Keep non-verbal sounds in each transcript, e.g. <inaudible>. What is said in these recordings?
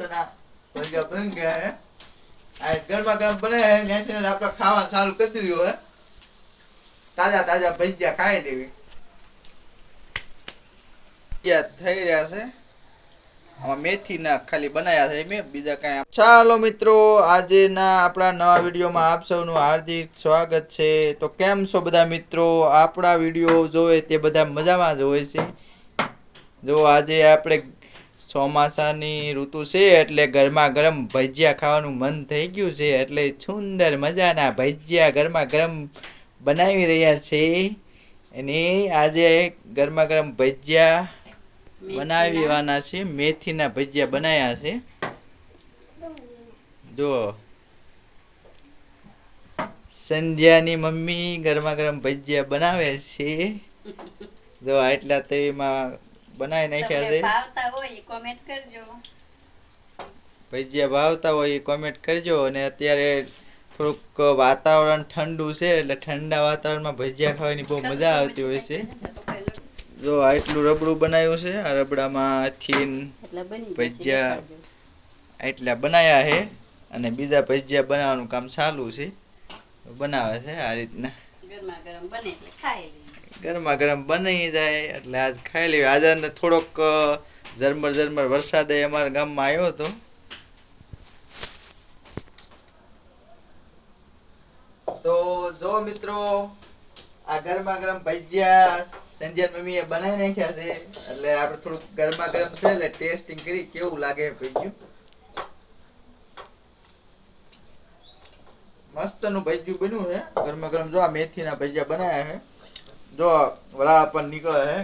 મસ્તના ભજીયા ખાલી બનાવ્યા છે બીજા કાંઈ ચાલો મિત્રો, આજેના આપણા નવા વિડીયોમાં આપ સૌનું હાર્દિક સ્વાગત છે. તો કેમ છો બધા મિત્રો? આપણા વીડિયો જોવે તે બધા મજામાં જ હોય છે. જો આજે આપણે ચોમાસાની ઋતુ છે એટલે ગરમા ગરમ ભજીયા ખાવાનું મન થઈ ગયું છે એટલે સુંદર મજાના ભજીયા ગરમા ગરમ બનાવી રહ્યા છે. અને આજે ગરમા ગરમ ભજીયા બનાવવાના છે. મેથીના ભજીયા બનાવ્યા છે. જો. સંધ્યાની મમ્મી ગરમા ગરમ ભજીયા બનાવે છે. <laughs> જો આટલા તેમાં બનાવી નાખ્યા છે. ભાવતા હોય કોમેન્ટ કરજો. ભજીયા ભાવતા હોય એ કોમેન્ટ કરજો અને અત્યારે થોડુંક વાતાવરણ ઠંડુ છે એટલે ઠંડા વાતાવરણમાં ભજીયા ખાવાની બહુ મજા આવતી હોય છે. જો આટલું રબડું બનાવ્યું છે આ રબડામાં થીન ભજીયા એટલા બનાવ્યા છે અને બીજા ભજીયા બનાવવાનું કામ ચાલુ છે. બનાવે છે આ રીતના. ગરમા ગરમ બને એટલે ખાઈ ગરમા ગરમ બની જાય. એટલે આજ ખાઈ લેવી આજે થોડોક ઝરમર ઝરમર વરસાદ અમારા ગામમાં આવ્યો હતો. તો જો મિત્રો, આ ગરમા ગરમ ભજીયા સંજય મમ્મીએ બનાવી નાખ્યા છે. એટલે આપણે થોડુંક ગરમા ગરમ છે, એટલે ટેસ્ટિંગ કરી કેવું લાગે ભજીયું. મસ્તનું ભજીયું બન્યું છે. ગરમા ગરમ જો આ મેથીના ભજીયા બનાવ્યા છે. જો વડા પણ નીકળે હે.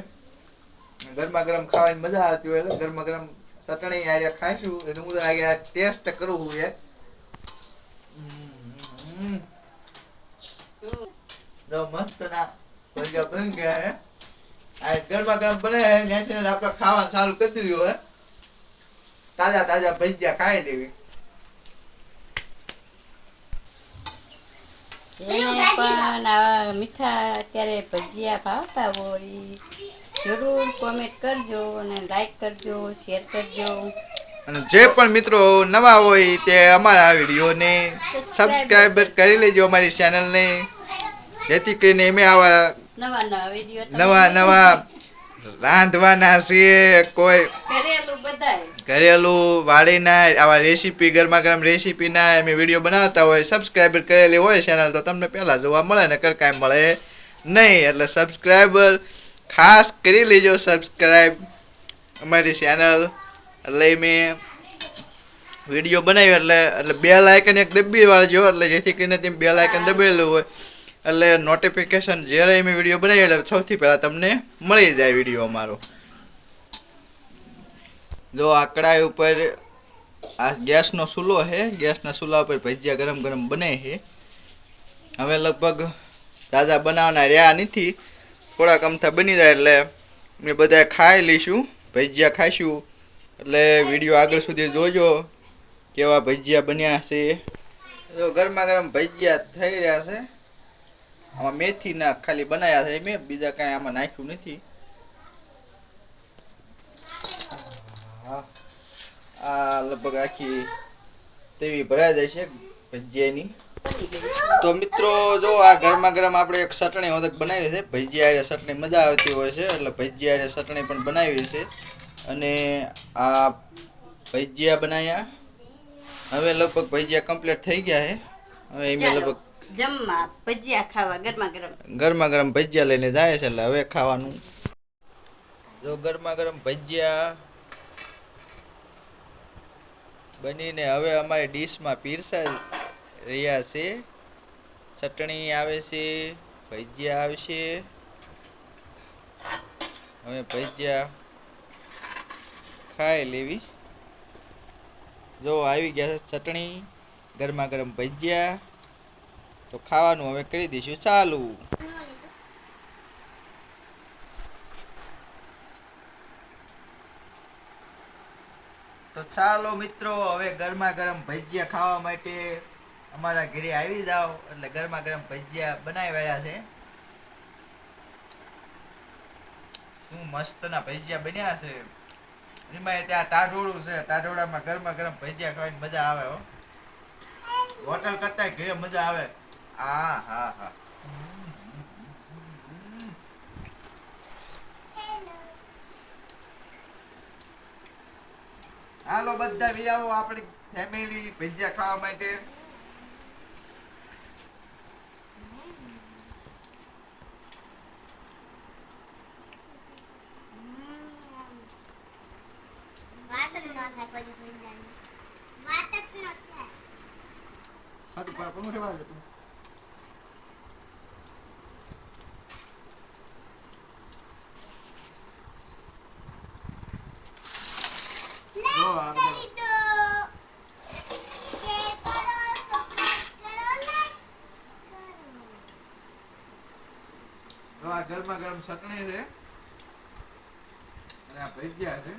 ગરમા ગરમ ખાવાની મજા આવતી હોય એટલે ગરમા ગરમ ચટણી આર્યા ખાઈશું. એટલે હું આ ટેસ્ટ કરું હું એક મસ્ત ના ભજીયા બની ગયા હે. આ ગરમા ગરમ બને ત્યાંથી આપણે ખાવાનું ચાલુ કરી દીધું હે. તાજા તાજા ભજીયા ખાઈ લેવી. પણ આવા મીઠા અત્યારે ભજીયા ભાવતા હોય જરૂર કોમેન્ટ કરજો અને લાઈક કરજો શેર કરજો. અને જે પણ મિત્રો નવા હોય તે અમારા વિડીયોને સબસ્ક્રાઈબ કરી લેજો અમારી ચેનલને જેથી કરીને અમે આવા નવા નવા વીડિયો નવા નવા રાંધવાના છે કોઈ કરેલું બધાય. ઘરેલું વાળીના, આવા રેસીપી ગરમા ગરમ રેસીપીના અમે વીડિયો બનાવતા હોય સબસ્ક્રાઈબર કરેલી હોય ચેનલ તો તમને પહેલાં જોવા મળે ને કાંઈ મળે નહીં. એટલે સબસ્ક્રાઈબર ખાસ કરી લેજો સબસ્ક્રાઈબ અમારી ચેનલ એટલે મેં વીડિયો બનાવ્યો, એટલે એટલે બે લાયકન એક દબી વાળજો, એટલે જેથી કરીને તેમ બે લાયકન દબેલું હોય. એટલે નોટિફિકેશન જ્યારે મેં વીડિયો બનાવ્યો એટલે સૌથી પહેલાં તમને મળી જાય વીડિયો અમારો. જો આ કડાઈ ઉપર આ ગેસનો ચૂલો છે, ગેસના ચૂલા ઉપર ભજીયા ગરમ ગરમ બને છે. હવે લગભગ તાજા બનાવવાના રહ્યા નથી. થોડાક અમથા બની જાય એટલે અમે બધા ખાઈ લઈશું, ભજીયા ખાઈશું. એટલે વીડિયો આગળ સુધી જોજો, કેવા ભજીયા બન્યા છે. જો ગરમા ગરમ ભજીયા થઈ રહ્યા છે. આમાં મેથીના ખાલી બનાવ્યા છે મેં બીજા કાંઈ આમાં નાખ્યું નથી. આ લગભગ આખી તેવી ભરાઈ જાય છે ભજીયાની. તો મિત્રો જો આ ગરમા ગરમ આપણે એક ચટણી ઓદક બનાવી છે. ભજીયા હારે ચટણી મજા આવતી હોય છે એટલે ભજીયા હારે ચટણી પણ બનાવી છે. અને આ ભજીયા બનાવ્યા હવે લગભગ ભજીયા કમ્પ્લીટ થઈ ગયા છે. હવે એમાં લગભગ જમવા ભજીયા ખાવા ગરમા ગરમ. ગરમા ગરમ ભજીયા લઈને જાય છે એટલે હવે ખાવાનું. જો ગરમા ગરમ ભજીયા બનીને હવે અમારી ડીશમાં પીરસા રહ્યા છે. ચટણી આવે છે, ભજીયા આવશે હવે ભજીયા ખાઈ લેવી. જો આવી ગયા ચટણી, ગરમા ગરમ ભજીયા, તો ખાવાનું હવે કરી દઈશું. ચાલુ. તો ચાલો મિત્રો, હવે ગરમા ગરમ ભજીયા ખાવા માટે અમારા ઘરે આવી જાઓ. એટલે ગરમા ગરમ ભજીયા રહ્યા છે. શું મસ્તના ભજીયા બન્યા છે. એમાં ત્યાં ટાઢોળું છે. ટાઢોળામાં ગરમા ગરમ ભજીયા ખાવાની મજા આવે હો. હોટલ કરતા ઘરે મજા આવે. આ હા હા. હાલો બધા બી આવો આપણી ફેમિલી ભજીયા ખાવા માટે. વાત જ ન થાય હા તો પંખો વાળા વાત આ બધા કરી દો શેર કરો સબસ્ક્રાઇબ કરો લાઈક કરો જો આ ગરમા ગરમ ચટણી છે અને આ ભજીયા છે